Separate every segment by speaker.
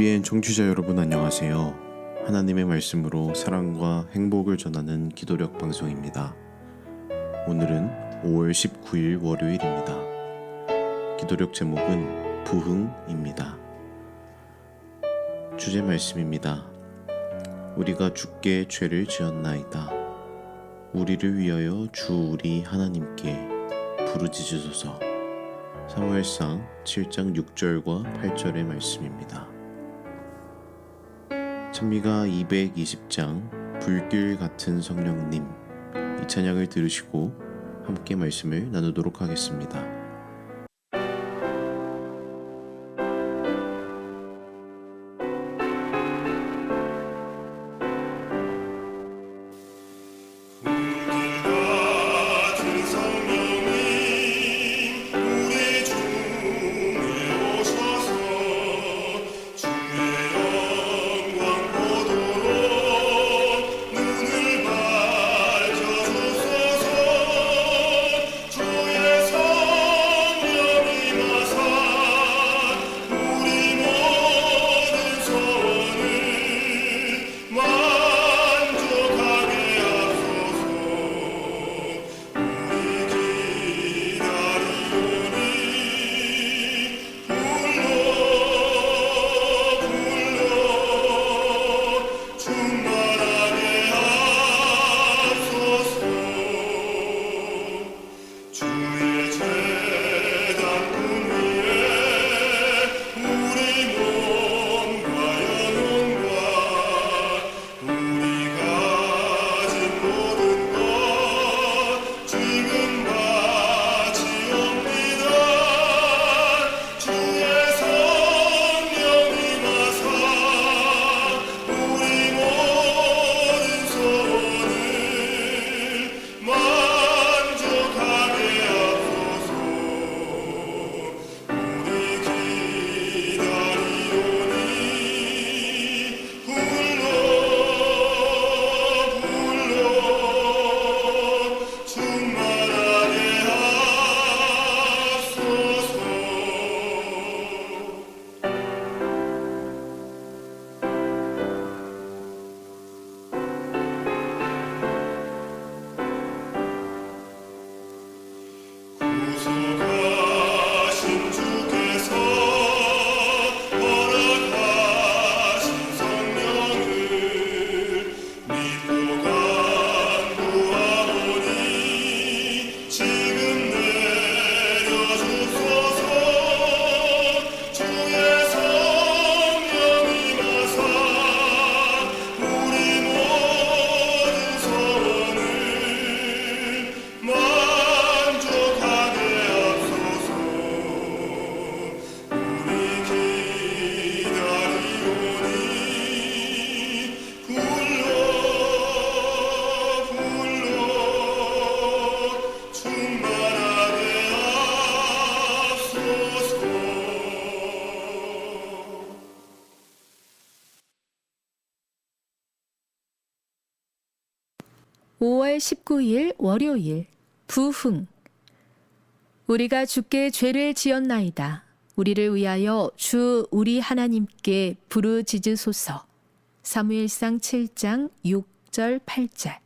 Speaker 1: CBN 청취자 여러분 안녕하세요. 하나님의 말씀으로 사랑과 행복을 전하는 기도력 방송입니다. 오늘은 5월 19일 월요일입니다. 기도력 제목은 부흥입니다. 주제 말씀입니다. 우리가 주께 죄를 지었나이다. 우리를 위하여 주 우리 하나님께 부르짖으소서. 사무엘상 7장 6절과 8절의 말씀입니다. 찬미가 220장 불길 같은 성령님 이 찬양을 들으시고 함께 말씀을 나누도록 하겠습니다.
Speaker 2: 19일 월요일 부흥 우리가 주께 죄를 지었나이다. 우리를 위하여 주 우리 하나님께 부르짖으소서. 사무엘상 7장 6절 8절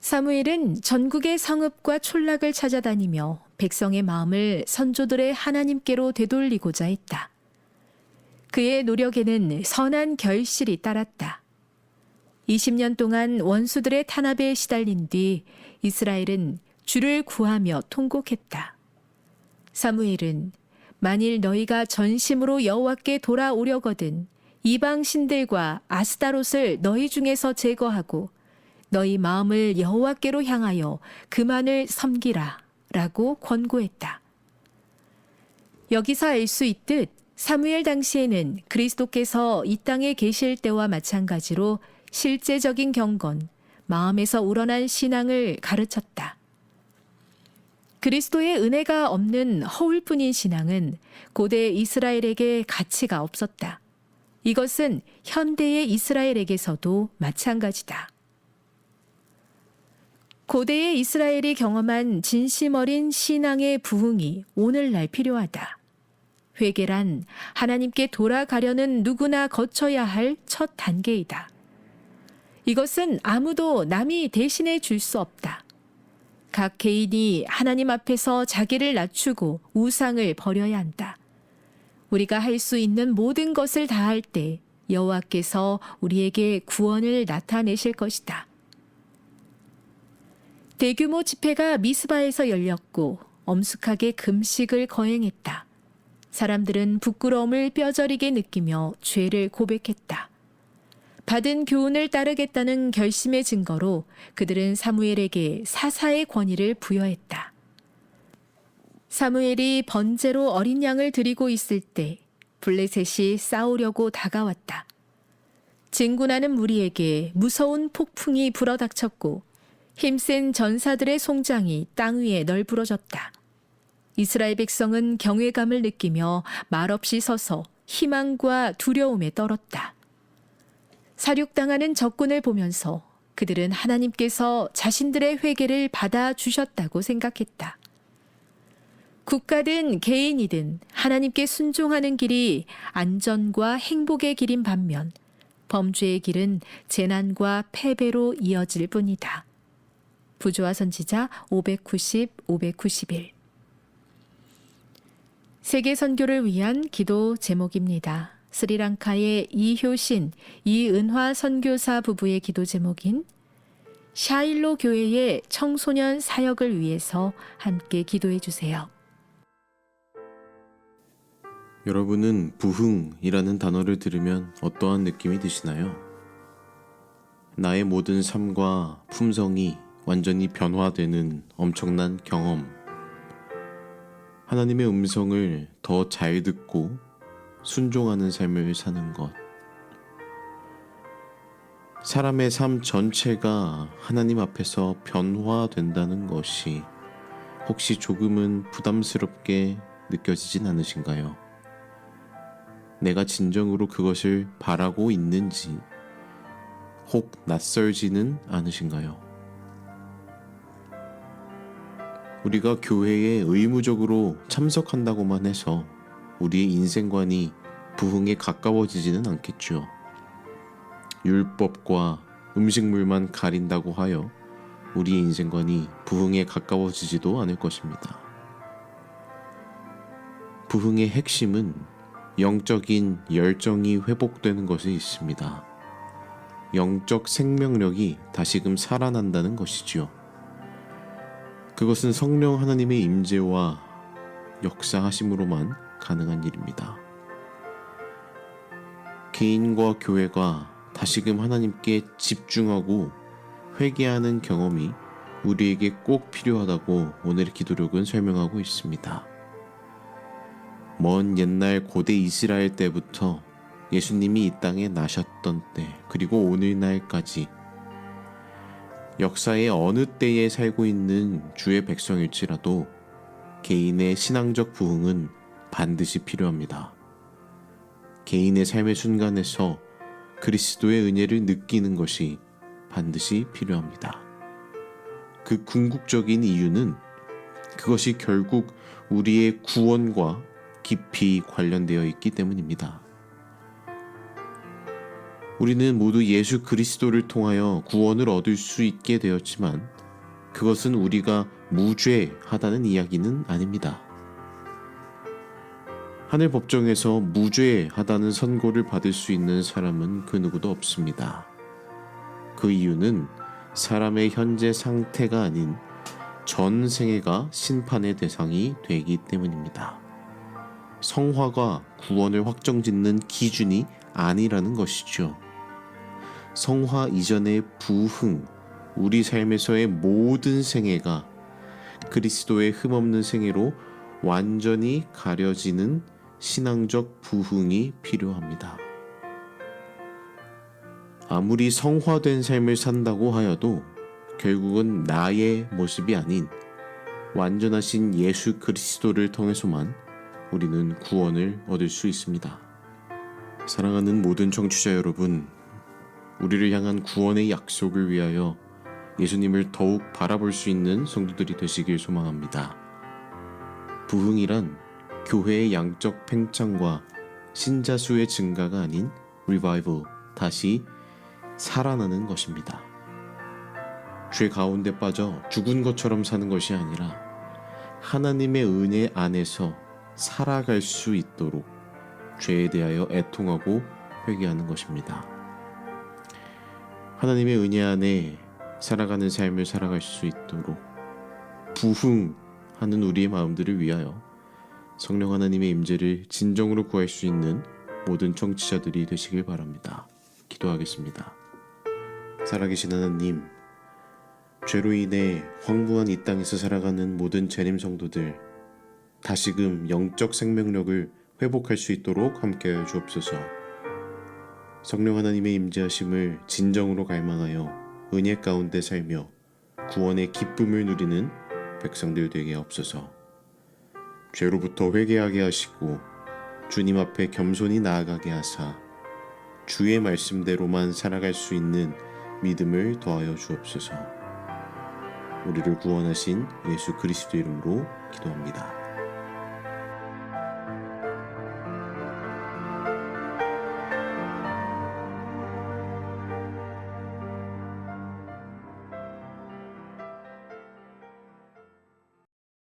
Speaker 2: 사무엘은 전국의 성읍과 촌락을 찾아다니며 백성의 마음을 선조들의 하나님께로 되돌리고자 했다. 그의 노력에는 선한 결실이 따랐다. 20년 동안 원수들의 탄압에 시달린 뒤 이스라엘은 주를 구하며 통곡했다. 사무엘은 만일 너희가 전심으로 여호와께 돌아오려거든 이방 신들과 아스타롯을 너희 중에서 제거하고 너희 마음을 여호와께로 향하여 그만을 섬기라라고 권고했다. 여기서 알 수 있듯 사무엘 당시에는 그리스도께서 이 땅에 계실 때와 마찬가지로 실제적인 경건, 마음에서 우러난 신앙을 가르쳤다. 그리스도의 은혜가 없는 허울뿐인 신앙은 고대 이스라엘에게 가치가 없었다. 이것은 현대의 이스라엘에게서도 마찬가지다. 고대의 이스라엘이 경험한 진심 어린 신앙의 부흥이 오늘날 필요하다. 회개란 하나님께 돌아가려는 누구나 거쳐야 할 첫 단계이다. 이것은 아무도 남이 대신해 줄 수 없다. 각 개인이 하나님 앞에서 자기를 낮추고 우상을 버려야 한다. 우리가 할 수 있는 모든 것을 다 할 때 여호와께서 우리에게 구원을 나타내실 것이다. 대규모 집회가 미스바에서 열렸고 엄숙하게 금식을 거행했다. 사람들은 부끄러움을 뼈저리게 느끼며 죄를 고백했다. 받은 교훈을 따르겠다는 결심의 증거로 그들은 사무엘에게 사사의 권위를 부여했다. 사무엘이 번제로 어린 양을 드리고 있을 때 블레셋이 싸우려고 다가왔다. 진군하는 무리에게 무서운 폭풍이 불어닥쳤고 힘센 전사들의 송장이 땅 위에 널브러졌다. 이스라엘 백성은 경외감을 느끼며 말없이 서서 희망과 두려움에 떨었다. 사륙당하는 적군을 보면서 그들은 하나님께서 자신들의 회개를 받아주셨다고 생각했다. 국가든 개인이든 하나님께 순종하는 길이 안전과 행복의 길인 반면 범죄의 길은 재난과 패배로 이어질 뿐이다. 부조화 선지자 590, 591 세계 선교를 위한 기도 제목입니다. 스리랑카의 이효신, 이은화 선교사 부부의 기도 제목인 샤일로 교회의 청소년 사역을 위해서 함께 기도해 주세요.
Speaker 3: 여러분은 부흥이라는 단어를 들으면 어떠한 느낌이 드시나요? 나의 모든 삶과 품성이 완전히 변화되는 엄청난 경험. 하나님의 음성을 더 잘 듣고 순종하는 삶을 사는 것. 사람의 삶 전체가 하나님 앞에서 변화된다는 것이 혹시 조금은 부담스럽게 느껴지진 않으신가요? 내가 진정으로 그것을 바라고 있는지 혹 낯설지는 않으신가요? 우리가 교회에 의무적으로 참석한다고만 해서 우리의 인생관이 부흥에 가까워지지는 않겠죠. 율법과 음식물만 가린다고 하여 우리의 인생관이 부흥에 가까워지지도 않을 것입니다. 부흥의 핵심은 영적인 열정이 회복되는 것에 있습니다. 영적 생명력이 다시금 살아난다는 것이지요. 그것은 성령 하나님의 임재와 역사하심으로만 가능한 일입니다. 개인과 교회가 다시금 하나님께 집중하고 회개하는 경험이 우리에게 꼭 필요하다고 오늘의 기도력은 설명하고 있습니다. 먼 옛날 고대 이스라엘 때부터 예수님이 이 땅에 나셨던 때, 그리고 오늘날까지 역사의 어느 때에 살고 있는 주의 백성일지라도 개인의 신앙적 부흥은 반드시 필요합니다. 개인의 삶의 순간에서 그리스도의 은혜를 느끼는 것이 반드시 필요합니다. 그 궁극적인 이유는 그것이 결국 우리의 구원과 깊이 관련되어 있기 때문입니다. 우리는 모두 예수 그리스도를 통하여 구원을 얻을 수 있게 되었지만 그것은 우리가 무죄하다는 이야기는 아닙니다. 하늘 법정에서 무죄하다는 선고를 받을 수 있는 사람은 그 누구도 없습니다. 그 이유는 사람의 현재 상태가 아닌 전 생애가 심판의 대상이 되기 때문입니다. 성화가 구원을 확정짓는 기준이 아니라는 것이죠. 성화 이전의 부흥, 우리 삶에서의 모든 생애가 그리스도의 흠없는 생애로 완전히 가려지는 신앙적 부흥이 필요합니다. 아무리 성화된 삶을 산다고 하여도 결국은 나의 모습이 아닌 완전하신 예수 그리스도를 통해서만 우리는 구원을 얻을 수 있습니다. 사랑하는 모든 청취자 여러분, 우리를 향한 구원의 약속을 위하여 예수님을 더욱 바라볼 수 있는 성도들이 되시길 소망합니다. 부흥이란 교회의 양적 팽창과 신자 수의 증가가 아닌 리바이벌, 다시 살아나는 것입니다. 죄 가운데 빠져 죽은 것처럼 사는 것이 아니라 하나님의 은혜 안에서 살아갈 수 있도록 죄에 대하여 애통하고 회개하는 것입니다. 하나님의 은혜 안에 살아가는 삶을 살아갈 수 있도록 부흥하는 우리의 마음들을 위하여 성령 하나님의 임재를 진정으로 구할 수 있는 모든 청취자들이 되시길 바랍니다. 기도하겠습니다. 살아계신 하나님, 죄로 인해 황무한 이 땅에서 살아가는 모든 재림 성도들 다시금 영적 생명력을 회복할 수 있도록 함께하여 주옵소서. 성령 하나님의 임재하심을 진정으로 갈망하여 은혜 가운데 살며 구원의 기쁨을 누리는 백성들 되게 없소서. 죄로부터 회개하게 하시고 주님 앞에 겸손히 나아가게 하사 주의 말씀대로만 살아갈 수 있는 믿음을 더하여 주옵소서. 우리를 구원하신 예수 그리스도 이름으로 기도합니다.